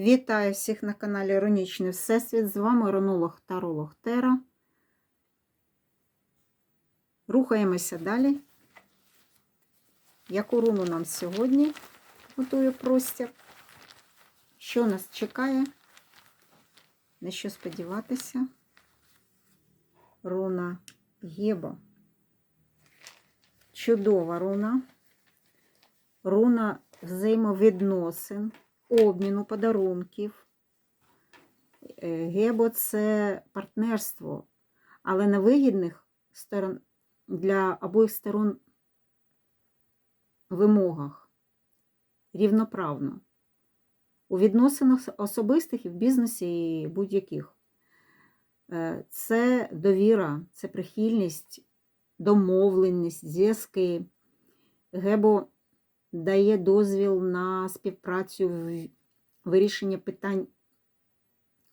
Вітаю всіх на каналі Іронічний Всесвіт. З вами Ронолог Таролог Тера. Рухаємося далі. Яку руну нам сьогодні готує простір? Що нас чекає? На що сподіватися? Руна Єба. Чудова руна. Руна взаємовідносин обміну подарунків. Е, Гебо це партнерство, але на вигідних сторон для обох сторон вимогах рівноправно. У відносинах особистих і в бізнесі і будь-яких. Е, Це довіра, це прихильність, домовленість, зв'язки. Гебо дає дозвіл на співпрацю в вирішенні питань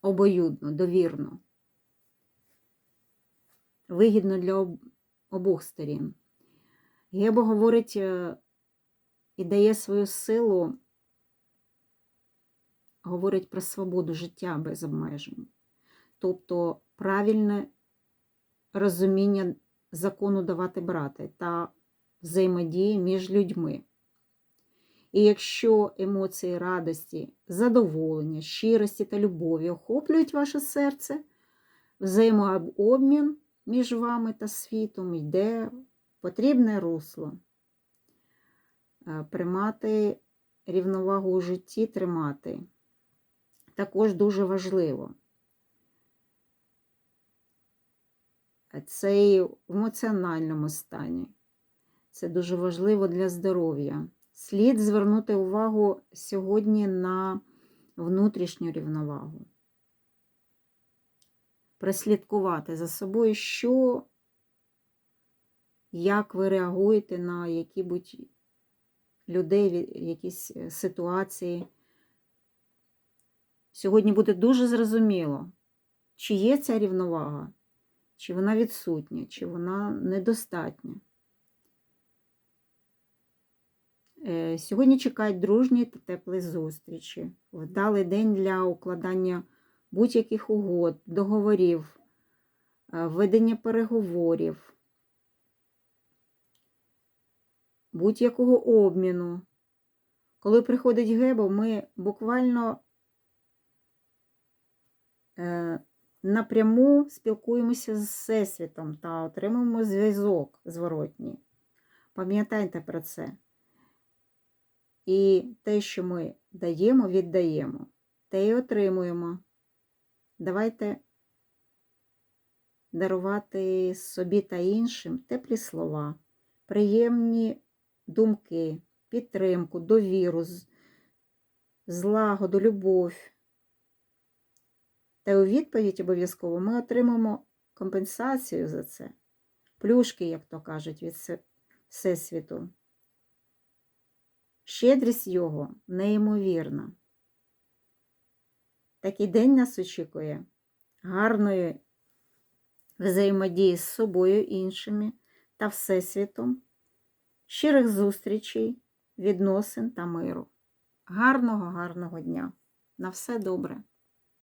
обоюдно, довірно, вигідно для об... обох сторін. Гебо говорить е, і дає свою силу, говорить про свободу життя без обмежень, тобто правильне розуміння закону давати брати та взаємодії між людьми. І якщо емоції радості, задоволення, щирості та любові охоплюють ваше серце, взаємообмін між вами та світом йде потрібне русло. Е, Примати рівновагу у житті тримати. Також дуже важливо. Це і в емоціональному стані. Це дуже важливо для здоров'я. Слід звернути увагу сьогодні на внутрішню рівновагу. Прослідкувати за собою, що, як ви реагуєте на які-будь людей, якісь е, ситуації. Сьогодні буде дуже зрозуміло, чи є ця рівновага, чи вона відсутня, чи вона недостатня. Сьогодні чекають дружні та теплі зустрічі, вдалий день для укладання будь-яких угод, договорів, е, ведення переговорів, будь-якого обміну. Коли приходить Гебо, ми буквально е, напряму спілкуємося з Всесвітом та отримуємо зв'язок зворотній. Пам'ятайте про це. І те, що ми даємо, віддаємо, те й отримуємо. Давайте дарувати собі та іншим теплі слова, приємні думки, підтримку, довіру, злагоду, любов. Та у відповідь обов'язково ми отримаємо компенсацію за це, плюшки, як то кажуть, від Всесвіту. Щедрість його неймовірна. Такий день нас очікує гарної взаємодії з собою іншими та Всесвітом, щирих зустрічей, відносин та миру. Гарного, гарного дня! На все добре!